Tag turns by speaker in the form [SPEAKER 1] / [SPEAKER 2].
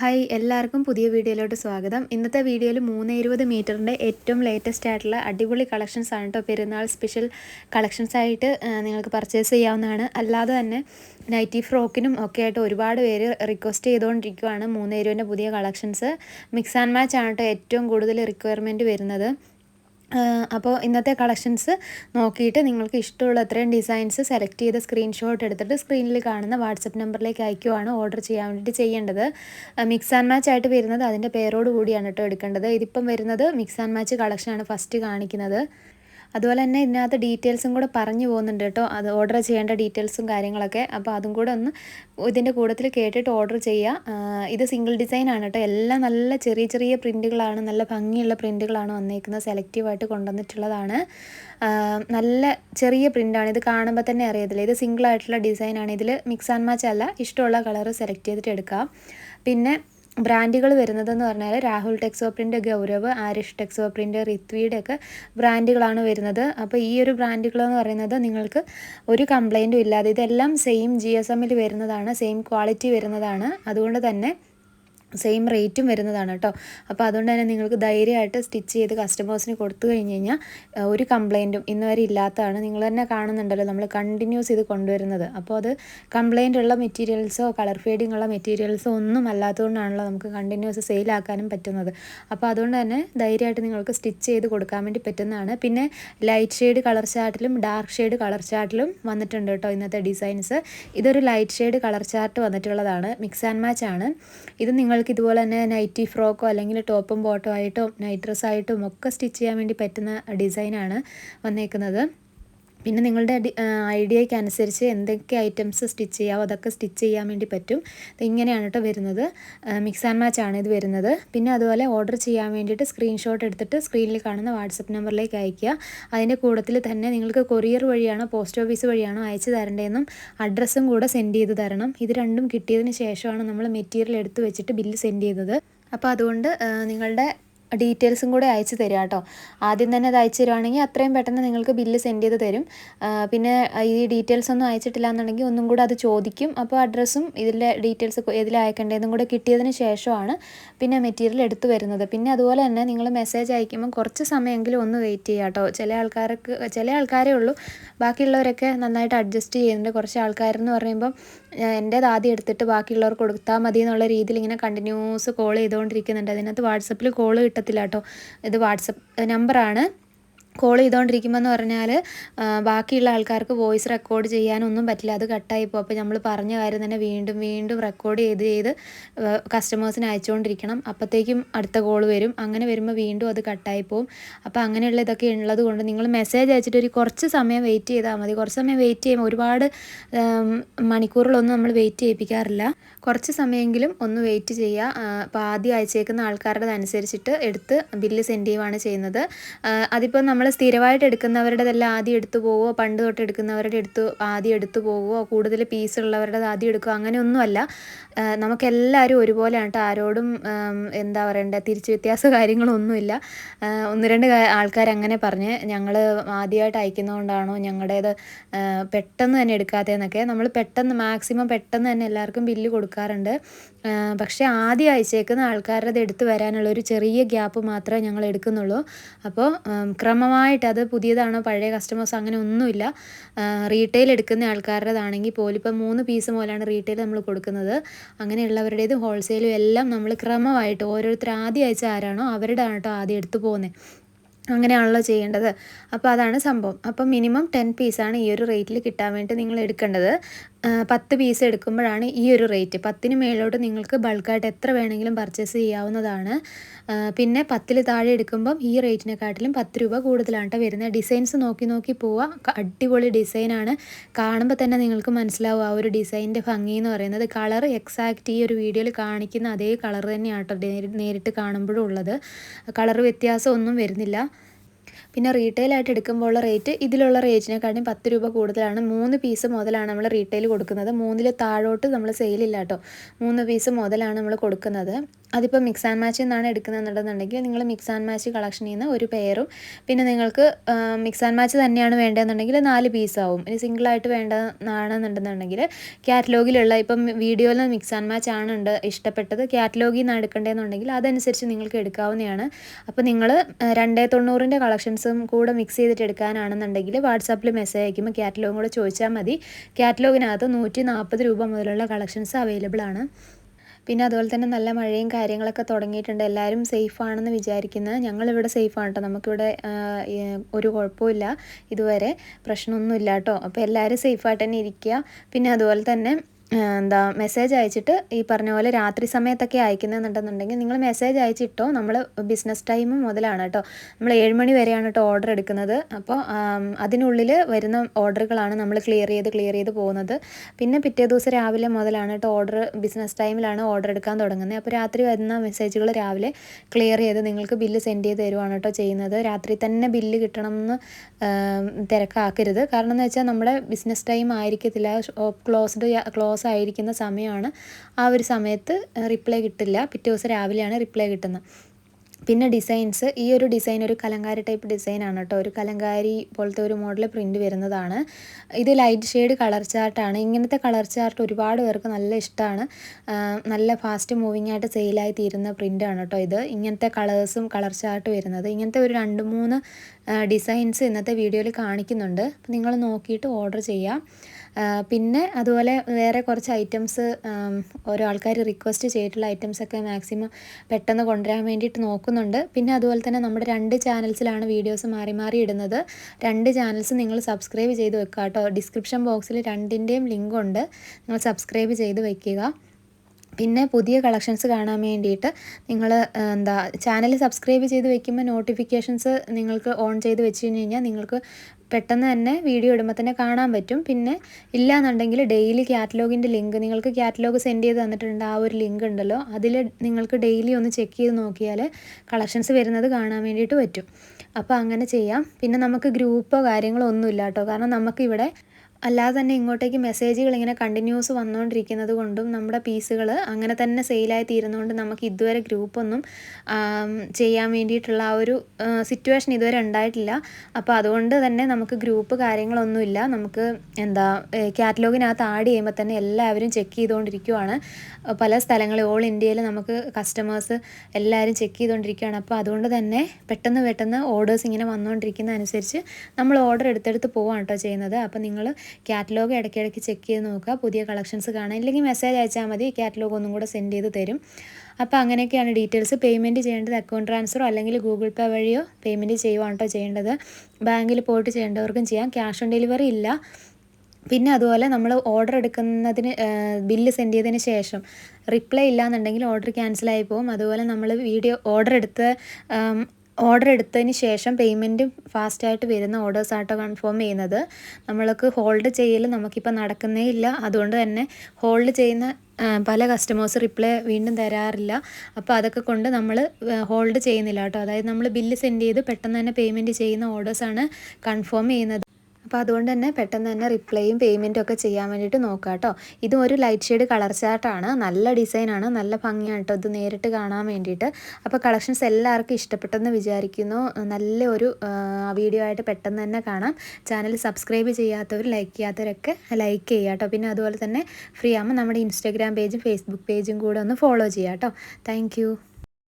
[SPEAKER 1] Hi എല്ലാവർക്കും പുതിയ വീഡിയോയിലോട്ട് സ്വാഗതം. ഇന്നത്തെ വീഡിയോയിൽ മൂന്ന് ഇരുപത് മീറ്ററിന്റെ ഏറ്റവും ലേറ്റസ്റ്റ് ആയിട്ടുള്ള അടിപൊളി കളക്ഷൻസ് ആണ് കേട്ടോ പെരുന്നാൾ സ്പെഷ്യൽ കളക്ഷൻസ് ആയിട്ട് നിങ്ങൾക്ക് പർച്ചേസ് ചെയ്യാവുന്നതാണ്. അല്ലാതെ തന്നെ നൈറ്റി ഫ്രോക്കിനും ഒക്കെ ആയിട്ട് ഒരുപാട് പേര് റിക്വസ്റ്റ് ചെയ്തുകൊണ്ടിരിക്കുകയാണ് മൂന്ന് ഇരുപതിന്റെ പുതിയ കളക്ഷൻസ് മിക്സ് ആൻഡ് മാച്ച് ആണ് കേട്ടോ ഏറ്റവും കൂടുതൽ റിക്വയർമെന്റ് വരുന്നത്. അപ്പോൾ ഇന്നത്തെ കളക്ഷൻസ് നോക്കിയിട്ട് നിങ്ങൾക്ക് ഇഷ്ടമുള്ള അത്രയും ഡിസൈൻസ് സെലക്ട് ചെയ്ത് സ്ക്രീൻഷോട്ട് എടുത്തിട്ട് സ്ക്രീനിൽ കാണുന്ന വാട്സപ്പ് നമ്പറിലേക്ക് അയക്കുവാണ് ഓർഡർ ചെയ്യാൻ വേണ്ടിയിട്ട് ചെയ്യേണ്ടത്. മിക്സ് ആൻഡ് മാച്ച് ആയിട്ട് വരുന്നത് അതിന്റെ പേരോട് കൂടിയാണ് കേട്ടോ എടുക്കേണ്ടത്. ഇതിപ്പം വരുന്നത് മിക്സ് ആൻഡ് മാച്ച് കളക്ഷനാണ് ഫസ്റ്റ് കാണിക്കുന്നത്. അതുപോലെ തന്നെ ഇതിനകത്ത് ഡീറ്റെയിൽസും കൂടെ പറഞ്ഞു പോകുന്നുണ്ട് കേട്ടോ. അത് ഓർഡർ ചെയ്യേണ്ട ഡീറ്റെയിൽസും കാര്യങ്ങളൊക്കെ. അപ്പോൾ അതും കൂടെ ഒന്ന് ഇതിന്റെ കൂട്ടത്തിൽ കേട്ടിട്ട് ഓർഡർ ചെയ്യുക. ഇത് സിംഗിൾ ഡിസൈൻ ആണ് കേട്ടോ. എല്ലാം നല്ല ചെറിയ ചെറിയ പ്രിന്റുകളാണ് നല്ല ഭംഗിയുള്ള പ്രിന്റുകളാണ് വന്നേക്കുന്നത്. സെലക്റ്റീവായിട്ട് കൊണ്ടുവന്നിട്ടുള്ളതാണ്. നല്ല ചെറിയ പ്രിന്റാണ് ഇത് കാണുമ്പോൾ തന്നെ അറിയത്തില്ല. ഇത് സിംഗിൾ ആയിട്ടുള്ള ഡിസൈനാണ്. ഇതിൽ മിക്സ് ആൻഡ് മാച്ച് അല്ല. ഇഷ്ടമുള്ള കളർ സെലക്ട് ചെയ്തിട്ട് എടുക്കാം. പിന്നെ ബ്രാൻഡുകൾ വരുന്നതെന്ന് പറഞ്ഞാൽ Rahul Texo print Gaurav Aarish Texo print ഋത്വിയുടെ ഒക്കെ ബ്രാൻഡുകളാണ് വരുന്നത്. അപ്പോൾ ഈ ഒരു ബ്രാൻഡുകൾ എന്ന് പറയുന്നത് നിങ്ങൾക്ക് ഒരു കംപ്ലൈന്റും ഇല്ലാതെ ഇതെല്ലാം സെയിം ജി എസ് എമ്മിൽ വരുന്നതാണ് സെയിം ക്വാളിറ്റി വരുന്നതാണ്. അതുകൊണ്ട് തന്നെ സെയിം റേറ്റും വരുന്നതാണ് കേട്ടോ അപ്പോൾ അതുകൊണ്ട് തന്നെ നിങ്ങൾക്ക് ധൈര്യമായിട്ട് സ്റ്റിച്ച് ചെയ്ത് കസ്റ്റമേഴ്സിന് കൊടുത്തു കഴിഞ്ഞ് കഴിഞ്ഞാൽ ഒരു കംപ്ലൈന്റും ഇന്ന് വരെ ഇല്ലാത്തതാണ്. നിങ്ങൾ തന്നെ കാണുന്നുണ്ടല്ലോ നമ്മൾ കണ്ടിന്യൂസ് ഇത് കൊണ്ടുവരുന്നത്. അപ്പോൾ അത് കംപ്ലൈന്റ് ഉള്ള മെറ്റീരിയൽസോ കളർ ഫീഡിങ് ഉള്ള മെറ്റീരിയൽസോ ഒന്നും അല്ലാത്തതുകൊണ്ടാണല്ലോ നമുക്ക് കണ്ടിന്യൂസ് സെയിലാക്കാനും പറ്റുന്നത്. അപ്പോൾ അതുകൊണ്ട് തന്നെ ധൈര്യമായിട്ട് നിങ്ങൾക്ക് സ്റ്റിച്ച് ചെയ്ത് കൊടുക്കാൻ വേണ്ടി പറ്റുന്നതാണ്. പിന്നെ ലൈറ്റ് ഷെയ്ഡ് കളർ ചാർട്ടിലും ഡാർക്ക് ഷെയ്ഡ് കളർ ചാർട്ടിലും വന്നിട്ടുണ്ട് കേട്ടോ ഇന്നത്തെ ഡിസൈൻസ് ഇതൊരു ലൈറ്റ് ഷെയ്ഡ് കളർ ചാർട്ട് വന്നിട്ടുള്ളതാണ്. മിക്സ് ആൻഡ് മാച്ച് ആണ്. ഇത് നിങ്ങൾക്ക് ഇതുപോലെ തന്നെ നൈറ്റി ഫ്രോക്കോ അല്ലെങ്കിൽ ടോപ്പും ബോട്ടോ ആയിട്ടോ നൈറ്റ് ഡ്രസ്സായിട്ടും ഒക്കെ സ്റ്റിച്ച് ചെയ്യാൻ വേണ്ടി പറ്റുന്ന ഡിസൈനാണ് വന്നേക്കുന്നത്. പിന്നെ നിങ്ങളുടെ ഐഡിയയ്ക്ക് അനുസരിച്ച് എന്തൊക്കെ ഐറ്റംസ് സ്റ്റിച്ച് ചെയ്യാമോ അതൊക്കെ സ്റ്റിച്ച് ചെയ്യാൻ വേണ്ടി പറ്റും. ഇങ്ങനെയാണ് കേട്ടോ വരുന്നത്. മിക്സ് ആൻഡ് മാച്ച് ആണ് ഇത് വരുന്നത്. പിന്നെ അതുപോലെ ഓർഡർ ചെയ്യാൻ വേണ്ടിയിട്ട് സ്ക്രീൻഷോട്ട് എടുത്തിട്ട് സ്ക്രീനിൽ കാണുന്ന വാട്സപ്പ് നമ്പറിലേക്ക് അയയ്ക്കുക. അതിന്റെ കൂടത്തിൽ തന്നെ നിങ്ങൾക്ക് കൊറിയർ വഴിയാണോ പോസ്റ്റ് ഓഫീസ് വഴിയാണോ അയച്ചു തരേണ്ടതെന്നും അഡ്രസ്സും കൂടെ സെൻഡ് ചെയ്ത് തരണം. ഇത് രണ്ടും കിട്ടിയതിന് ശേഷമാണ് നമ്മൾ മെറ്റീരിയൽ എടുത്ത് വെച്ചിട്ട് ബില്ല് സെൻഡ് ചെയ്തത്. അപ്പോൾ അതുകൊണ്ട് നിങ്ങളുടെ ഡീറ്റെയിൽസും കൂടെ അയച്ചു തരിക കേട്ടോ. ആദ്യം തന്നെ അത് അയച്ചു തരുവാണെങ്കിൽ അത്രയും പെട്ടെന്ന് നിങ്ങൾക്ക് ബില്ല് സെൻഡ് ചെയ്ത് തരും. പിന്നെ ഈ ഡീറ്റെയിൽസ് ഒന്നും അയച്ചിട്ടില്ല എന്നുണ്ടെങ്കിൽ ഒന്നും കൂടെ അത് ചോദിക്കും. അപ്പോൾ അഡ്രസ്സും ഇതിലെ ഡീറ്റെയിൽസ് ഇതിൽ അയക്കേണ്ടതെന്നും കൂടെ കിട്ടിയതിന് ശേഷമാണ് പിന്നെ മെറ്റീരിയൽ എടുത്തു വരുന്നത്. പിന്നെ അതുപോലെ തന്നെ നിങ്ങൾ മെസ്സേജ് അയക്കുമ്പോൾ കുറച്ച് സമയമെങ്കിലും ഒന്ന് വെയിറ്റ് ചെയ്യുക കേട്ടോ. ചില ആൾക്കാർക്ക് ചില ആൾക്കാരേ ഉള്ളൂ. ബാക്കിയുള്ളവരൊക്കെ നന്നായിട്ട് അഡ്ജസ്റ്റ് ചെയ്യുന്നുണ്ട്. കുറച്ച് ആൾക്കാരെന്ന് പറയുമ്പം എന്റേത് ആദ്യം എടുത്തിട്ട് ബാക്കിയുള്ളവർക്ക് കൊടുത്താൽ മതി എന്നുള്ള രീതിയിൽ ഇങ്ങനെ കണ്ടിന്യൂസ് കോൾ ചെയ്തുകൊണ്ടിരിക്കുന്നുണ്ട്. അതിനകത്ത് വാട്സപ്പിൽ കോൾ കിട്ടത്തില്ല കേട്ടോ. ഇത് വാട്സപ്പ് നമ്പറാണ് കോൾ ചെയ്തുകൊണ്ടിരിക്കുമ്പോൾ എന്ന് പറഞ്ഞാൽ ബാക്കിയുള്ള ആൾക്കാർക്ക് വോയിസ് റെക്കോർഡ് ചെയ്യാനൊന്നും പറ്റില്ല. അത് കട്ടായി പോകും അപ്പോൾ നമ്മൾ പറഞ്ഞ കാര്യം തന്നെ വീണ്ടും വീണ്ടും റെക്കോർഡ് ചെയ്ത് ചെയ്ത് കസ്റ്റമേഴ്സിന് അയച്ചുകൊണ്ടിരിക്കണം അപ്പോഴത്തേക്കും അടുത്ത കോൾ വരും. അങ്ങനെ വരുമ്പോൾ വീണ്ടും അത് കട്ടായി പോകും അപ്പോൾ അങ്ങനെയുള്ള ഇതൊക്കെ ഉള്ളത് കൊണ്ട് നിങ്ങൾ മെസ്സേജ് അയച്ചിട്ട് ഒരു കുറച്ച് സമയം വെയിറ്റ് ചെയ്താൽ മതി. കുറച്ച് സമയം വെയിറ്റ് ചെയ്യുമ്പോൾ ഒരുപാട് മണിക്കൂറുകളൊന്നും നമ്മൾ വെയിറ്റ് ചെയ്യിപ്പിക്കാറില്ല. കുറച്ച് സമയമെങ്കിലും ഒന്ന് വെയിറ്റ് ചെയ്യുക അപ്പോൾ ആദ്യം അയച്ചേക്കുന്ന ആൾക്കാരുടെ അനുസരിച്ചിട്ട് എടുത്ത് ബില്ല് സെൻഡ് ചെയ്യുവാണ് ചെയ്യുന്നത്. അതിപ്പോൾ നമ്മൾ സ്ഥിരമായിട്ട് എടുക്കുന്നവരുടെതെല്ലാം ആദ്യം എടുത്തു പോവുമോ പണ്ട് തൊട്ട് എടുക്കുന്നവരുടെ എടുത്ത് ആദ്യം എടുത്തു പോവുമോ കൂടുതൽ പീസ് ഉള്ളവരുടെ ആദ്യം എടുക്കുക അങ്ങനെയൊന്നുമല്ല. നമുക്കെല്ലാവരും ഒരുപോലെയാണ് കേട്ടോ ആരോടും എന്താ പറയണ്ടേ? തിരിച്ച് വ്യത്യാസ കാര്യങ്ങളൊന്നുമില്ല. ഒന്ന് രണ്ട് ആൾക്കാർ അങ്ങനെ പറഞ്ഞ് ഞങ്ങൾ ആദ്യമായിട്ട് അയക്കുന്നതുകൊണ്ടാണോ ഞങ്ങളുടേത് പെട്ടെന്ന് തന്നെ എടുക്കാത്തതെന്നൊക്കെ. നമ്മൾ പെട്ടെന്ന് മാക്സിമം പെട്ടെന്ന് തന്നെ എല്ലാവർക്കും ബില്ല് കൊടുക്കാറുണ്ട്. പക്ഷേ ആദ്യം അയച്ചേക്കുന്ന ആൾക്കാരുടെ എടുത്തു വരാനുള്ള ഒരു ചെറിയ ഗ്യാപ്പ് മാത്രമേ ഞങ്ങൾ എടുക്കുന്നുള്ളൂ അപ്പോൾ ഉം, ക്രമമായിട്ട് അത് പുതിയതാണോ പഴയ കസ്റ്റമേഴ്സ് അങ്ങനെ ഒന്നുമില്ല. റീറ്റെയിൽ എടുക്കുന്ന ആൾക്കാരുടേതാണെങ്കിൽ പോലും ഇപ്പം മൂന്ന് പീസ് മുതലാണ് റീറ്റെയിൽ നമ്മൾ കൊടുക്കുന്നത്. അങ്ങനെയുള്ളവരുടേതും ഹോൾസെയിലും എല്ലാം നമ്മൾ ക്രമമായിട്ട് ഓരോരുത്തർ ആദ്യം അയച്ച ആരാണോ അവരുടെ ആണ് കേട്ടോ ആദ്യം എടുത്തു പോകുന്നത് അങ്ങനെയാണല്ലോ ചെയ്യേണ്ടത്. അപ്പോൾ അതാണ് സംഭവം. അപ്പോൾ മിനിമം ടെൻ പീസാണ് ഈ ഒരു റേറ്റിൽ കിട്ടാൻ വേണ്ടി നിങ്ങൾ എടുക്കേണ്ടത്. പത്ത് പീസ് എടുക്കുമ്പോഴാണ് ഈ ഒരു റേറ്റ് പത്തിന് മേളിലോട്ട് നിങ്ങൾക്ക് ബൾക്കായിട്ട് എത്ര വേണമെങ്കിലും പർച്ചേസ് ചെയ്യാവുന്നതാണ്. പിന്നെ പത്തിൽ താഴെ എടുക്കുമ്പം ഈ റേറ്റിനെക്കാട്ടിലും പത്ത് രൂപ കൂടുതലാണ് വരുന്നത്. ഡിസൈൻസ് നോക്കി നോക്കി പോവുക അടിപൊളി ഡിസൈനാണ് കാണുമ്പോൾ തന്നെ നിങ്ങൾക്ക് മനസ്സിലാവും ആ ഒരു ഡിസൈനിന്റെ ഭംഗി എന്ന് പറയുന്നത്. കളർ എക്സാക്റ്റ് ഈ ഒരു വീഡിയോയിൽ കാണിക്കുന്ന അതേ കളർ തന്നെയാണ് കേട്ടോ നേരിട്ട് കാണുമ്പോഴും ഉള്ളത്. കളർ വ്യത്യാസമൊന്നും വരുന്നില്ല. പിന്നെ റീറ്റെയിലായിട്ട് എടുക്കുമ്പോൾ ഉള്ള റേറ്റ് ഇതിലുള്ള റേറ്റിനെക്കാട്ടും പത്ത് രൂപ കൂടുതലാണ്. മൂന്ന് പീസ് മുതലാണ് നമ്മൾ റീറ്റെയിൽ കൊടുക്കുന്നത്. മൂന്നിൽ താഴോട്ട് നമ്മൾ സെയിലില്ല കേട്ടോ മൂന്ന് പീസ് മുതലാണ് നമ്മൾ കൊടുക്കുന്നത്. അതിപ്പോൾ മിക്സ് ആൻഡ് മാച്ച് എന്നാണ് എടുക്കുന്നതെന്നുണ്ടെന്നുണ്ടെങ്കിൽ നിങ്ങൾ മിക്സ് ആൻഡ് മാച്ച് കളക്ഷനിൽ നിന്ന് ഒരു പെയറും പിന്നെ നിങ്ങൾക്ക് മിക്സ് ആൻഡ് മാച്ച് തന്നെയാണ് വേണ്ടതെന്നുണ്ടെങ്കിൽ നാല് പീസാവും ഇനി സിംഗിളായിട്ട് വേണ്ടതാണെന്നുണ്ടെന്നുണ്ടെങ്കിൽ കാറ്റലോഗിലുള്ള ഇപ്പം വീഡിയോയിൽ മിക്സ് ആൻഡ് മാച്ച് ആണ് ഉണ്ട് ഇഷ്ടപ്പെട്ടത്. കാറ്റലോഗിൽ നിന്ന് എടുക്കേണ്ടതെന്നുണ്ടെങ്കിൽ അതനുസരിച്ച് നിങ്ങൾക്ക് എടുക്കാവുന്നതാണ്. അപ്പോൾ നിങ്ങൾ രണ്ടേ തൊണ്ണൂറിന്റെ കളക്ഷൻസും കൂടെ മിക്സ് ചെയ്തിട്ട് എടുക്കാനാണെന്നുണ്ടെങ്കിൽ വാട്സാപ്പിൽ മെസ്സേജ് അയക്കുമ്പോൾ കാറ്റലോഗും കൂടെ ചോദിച്ചാൽ മതി. കാറ്റലോഗിനകത്ത് നൂറ്റി നാൽപ്പത് രൂപ മുതലുള്ള കളക്ഷൻസ് അവൈലബിൾ ആണ്. പിന്നെ അതുപോലെ തന്നെ നല്ല മഴയും കാര്യങ്ങളൊക്കെ തുടങ്ങിയിട്ടുണ്ട്. എല്ലാവരും സേഫ് ആണെന്ന് വിചാരിക്കുന്നത് ഞങ്ങളിവിടെ സേഫ് ആണ് കേട്ടോ നമുക്കിവിടെ ഒരു കുഴപ്പമില്ല ഇതുവരെ. പ്രശ്നമൊന്നുമില്ല കേട്ടോ അപ്പോൾ എല്ലാവരും സേഫായിട്ട് തന്നെ ഇരിക്കുക. പിന്നെ അതുപോലെ തന്നെ എന്താ മെസ്സേജ് അയച്ചിട്ട് ഈ പറഞ്ഞ പോലെ രാത്രി സമയത്തൊക്കെ അയക്കുന്നുണ്ടെന്നുണ്ടെങ്കിൽ നിങ്ങൾ മെസ്സേജ് അയച്ചിട്ടോ? നമ്മൾ ബിസിനസ് ടൈം മുതലാണ് കേട്ടോ. നമ്മൾ ഏഴുമണി വരെയാണ് കേട്ടോ ഓർഡർ എടുക്കുന്നത്. അപ്പോൾ അതിനുള്ളിൽ വരുന്ന ഓർഡറുകളാണ് നമ്മൾ ക്ലിയർ ചെയ്ത് ക്ലിയർ ചെയ്ത് പോകുന്നത്. പിന്നെ പിറ്റേ ദിവസം രാവിലെ മുതലാണ് കേട്ടോ ഓർഡർ ബിസിനസ് ടൈമിലാണ് ഓർഡർ എടുക്കാൻ തുടങ്ങുന്നത്. അപ്പോൾ രാത്രി വരുന്ന മെസ്സേജുകൾ രാവിലെ ക്ലിയർ ചെയ്ത് നിങ്ങൾക്ക് ബില്ല് സെൻഡ് ചെയ്ത് തരുവാണ് കേട്ടോ ചെയ്യുന്നത്. രാത്രി തന്നെ ബില്ല് കിട്ടണമെന്ന് തിരക്കാക്കരുത്. കാരണം എന്ന് വെച്ചാൽ നമ്മുടെ ബിസിനസ് ടൈം ആയിരിക്കത്തില്ല. ക്ലോസ്ഡ് ക്ലോസ് ക്ലോസ് ആയിരിക്കുന്ന സമയമാണ്. ആ ഒരു സമയത്ത് റിപ്ലൈ കിട്ടില്ല. പിറ്റേ ദിവസം രാവിലെയാണ് റിപ്ലൈ കിട്ടുന്നത്. പിന്നെ ഡിസൈൻസ് ഈ ഒരു ഡിസൈൻ ഒരു കലങ്കാരി ടൈപ്പ് ഡിസൈനാണ് കേട്ടോ. ഒരു കലങ്കാരി പോലത്തെ ഒരു മോഡൽ പ്രിന്റ് വരുന്നതാണ്. ഇത് ലൈറ്റ് ഷെയ്ഡ് കളർ ചാർട്ടാണ് ഇങ്ങനത്തെ കളർ ചാർട്ട് ഒരുപാട് പേർക്ക് നല്ല ഇഷ്ടമാണ് നല്ല ഫാസ്റ്റ് മൂവിങ് ആയിട്ട് സെയിലായി തീരുന്ന പ്രിന്റാണ് കേട്ടോ ഇത്. ഇങ്ങനത്തെ കളേഴ്സും കളർ ചാർട്ട് വരുന്നത്. ഇങ്ങനത്തെ ഒരു രണ്ട് മൂന്ന് ഡിസൈൻസ് ഇന്നത്തെ വീഡിയോയിൽ കാണിക്കുന്നുണ്ട്. നിങ്ങൾ നോക്കിയിട്ട് ഓർഡർ ചെയ്യാം. പിന്നെ അതുപോലെ വേറെ കുറച്ച് ഐറ്റംസ് ഓരോ ആൾക്കാർ റിക്വസ്റ്റ് ചെയ്തിട്ടുള്ള ഐറ്റംസൊക്കെ മാക്സിമം പെട്ടെന്ന് കൊണ്ടുവരാൻ വേണ്ടിയിട്ട് നോക്കുന്നുണ്ട്. പിന്നെ അതുപോലെ തന്നെ നമ്മുടെ രണ്ട് ചാനൽസിലാണ് വീഡിയോസ് മാറി മാറി ഇടുന്നത്. രണ്ട് ചാനൽസ് നിങ്ങൾ സബ്സ്ക്രൈബ് ചെയ്ത് വെക്കുക കേട്ടോ ഡിസ്ക്രിപ്ഷൻ ബോക്സിൽ രണ്ടിന്റെയും ലിങ്ക് ഉണ്ട്. നിങ്ങൾ സബ്സ്ക്രൈബ് ചെയ്ത് വയ്ക്കുക പിന്നെ പുതിയ കളക്ഷൻസ് കാണാൻ വേണ്ടിയിട്ട് നിങ്ങൾ എന്താ ചാനൽ സബ്സ്ക്രൈബ് ചെയ്ത് വെക്കുമ്പോൾ നോട്ടിഫിക്കേഷൻസ് നിങ്ങൾക്ക് ഓൺ ചെയ്ത് വെച്ച് കഴിഞ്ഞ് കഴിഞ്ഞാൽ നിങ്ങൾക്ക് പെട്ടെന്ന് തന്നെ വീഡിയോ ഇടുമ്പോൾ തന്നെ കാണാൻ പറ്റും. പിന്നെ ഇല്ലാന്നുണ്ടെങ്കിൽ ഡെയിലി കാറ്റലോഗിന്റെ ലിങ്ക് നിങ്ങൾക്ക് കാറ്റലോഗ് സെൻഡ് ചെയ്ത് തന്നിട്ടുണ്ട്. ആ ഒരു ലിങ്ക് ഉണ്ടല്ലോ. അതിൽ നിങ്ങൾക്ക് ഡെയിലി ഒന്ന് ചെക്ക് ചെയ്ത് നോക്കിയാൽ കളക്ഷൻസ് വരുന്നത് കാണാൻ വേണ്ടിയിട്ട് പറ്റും. അപ്പോൾ അങ്ങനെ ചെയ്യാം. പിന്നെ നമുക്ക് ഗ്രൂപ്പോ കാര്യങ്ങളോ ഒന്നുമില്ല കേട്ടോ. കാരണം നമുക്കിവിടെ അല്ലാതെ തന്നെ ഇങ്ങോട്ടേക്ക് മെസ്സേജുകൾ ഇങ്ങനെ കണ്ടിന്യൂസ് വന്നുകൊണ്ടിരിക്കുന്നത് കൊണ്ടും നമ്മുടെ പീസുകൾ അങ്ങനെ തന്നെ സെയിലായി തീരുന്നതുകൊണ്ട് നമുക്ക് ഇതുവരെ ഗ്രൂപ്പൊന്നും ചെയ്യാൻ വേണ്ടിയിട്ടുള്ള ആ ഒരു സിറ്റുവേഷൻ ഇതുവരെ ഉണ്ടായിട്ടില്ല. അപ്പോൾ അതുകൊണ്ട് തന്നെ നമുക്ക് ഗ്രൂപ്പ് കാര്യങ്ങളൊന്നുമില്ല. നമുക്ക് എന്താ കാറ്റലോഗിനകത്ത് ആഡ് ചെയ്യുമ്പോൾ തന്നെ എല്ലാവരും ചെക്ക് ചെയ്തുകൊണ്ടിരിക്കുവാണ് പല സ്ഥലങ്ങളിൽ ഓൾ ഇന്ത്യയിൽ നമുക്ക് കസ്റ്റമേഴ്സ് എല്ലാവരും ചെക്ക് ചെയ്തുകൊണ്ടിരിക്കുകയാണ് അപ്പോൾ അതുകൊണ്ട് തന്നെ പെട്ടെന്ന് പെട്ടെന്ന് ഓർഡേഴ്സ് ഇങ്ങനെ വന്നുകൊണ്ടിരിക്കുന്ന അനുസരിച്ച് നമ്മൾ ഓർഡർ എടുത്തെടുത്ത് പോവാണ് കേട്ടോ ചെയ്യുന്നത്. അപ്പോൾ നിങ്ങൾ കാറ്റലോഗ് ഇടയ്ക്കിടയ്ക്ക് ചെക്ക് ചെയ്ത് നോക്കുക. പുതിയ കളക്ഷൻസ് കാണാൻ ഇല്ലെങ്കിൽ മെസ്സേജ് അയച്ചാൽ മതി. കാറ്റലോഗ് ഒന്നും കൂടെ സെൻഡ് ചെയ്ത് തരും. അപ്പോൾ അങ്ങനെയൊക്കെയാണ് ഡീറ്റെയിൽസ് പേയ്മെന്റ് ചെയ്യേണ്ടത് അക്കൗണ്ട് ട്രാൻസ്ഫറോ അല്ലെങ്കിൽ ഗൂഗിൾ പേ വഴിയോ പേയ്മെന്റ് ചെയ്യുവാണ് ചെയ്യേണ്ടത്. ബാങ്കിൽ പോയിട്ട് ചെയ്യേണ്ടവർക്കും ചെയ്യാം. ക്യാഷ് ഓൺ ഡെലിവറി ഇല്ല. പിന്നെ അതുപോലെ നമ്മൾ ഓർഡർ എടുക്കുന്നതിന് ബില്ല് സെൻഡ് ചെയ്തതിന് ശേഷം റിപ്ലൈ ഇല്ല എന്നുണ്ടെങ്കിൽ ഓർഡർ ക്യാൻസലായി പോകും. അതുപോലെ നമ്മൾ വീഡിയോ ഓർഡർ എടുത്ത് ഓർഡർ എടുത്തതിന് ശേഷം പേയ്മെന്റ് ഫാസ്റ്റായിട്ട് വരുന്ന ഓർഡേഴ്സായിട്ടോ കൺഫേം ചെയ്യുന്നത്. നമ്മൾക്ക് ഹോൾഡ് ചെയ്യൽ നമുക്കിപ്പോൾ നടക്കുന്നേ ഇല്ല. അതുകൊണ്ട് തന്നെ ഹോൾഡ് ചെയ്യുന്ന പല കസ്റ്റമേഴ്സ് റിപ്ലൈ വീണ്ടും തരാറില്ല. അപ്പോൾ അതൊക്കെ കൊണ്ട് നമ്മൾ ഹോൾഡ് ചെയ്യുന്നില്ല കേട്ടോ. അതായത് നമ്മൾ ബില്ല് സെൻഡ് ചെയ്ത് പെട്ടെന്ന് തന്നെ പേയ്മെന്റ് ചെയ്യുന്ന ഓർഡേഴ്സാണ് കൺഫേം ചെയ്യുന്നത്. അപ്പോൾ അതുകൊണ്ട് തന്നെ പെട്ടെന്ന് തന്നെ റിപ്ലൈയും പേയ്മെന്റും ഒക്കെ ചെയ്യാൻ വേണ്ടിയിട്ട് നോക്കുക കേട്ടോ ഇതും ഒരു ലൈറ്റ് ഷെയ്ഡ് കളർ ചാർട്ടാണ് നല്ല ഡിസൈനാണ് നല്ല ഭംഗിയാണ് കേട്ടോ ഇത് നേരിട്ട് കാണാൻ വേണ്ടിയിട്ട്. അപ്പോൾ കളക്ഷൻസ് എല്ലാവർക്കും ഇഷ്ടപ്പെട്ടെന്ന് വിചാരിക്കുന്നു. നല്ല ഒരു വീഡിയോ ആയിട്ട് പെട്ടെന്ന് തന്നെ കാണാം. ചാനൽ സബ്സ്ക്രൈബ് ചെയ്യാത്തവർ ലൈക്ക് ചെയ്യാത്തവരൊക്കെ ലൈക്ക് ചെയ്യുക കേട്ടോ പിന്നെ അതുപോലെ തന്നെ ഫ്രീ ആകുമ്പോൾ നമ്മുടെ ഇൻസ്റ്റാഗ്രാം പേജും ഫേസ്ബുക്ക് പേജും കൂടെ ഒന്ന് ഫോളോ ചെയ്യാം കേട്ടോ താങ്ക്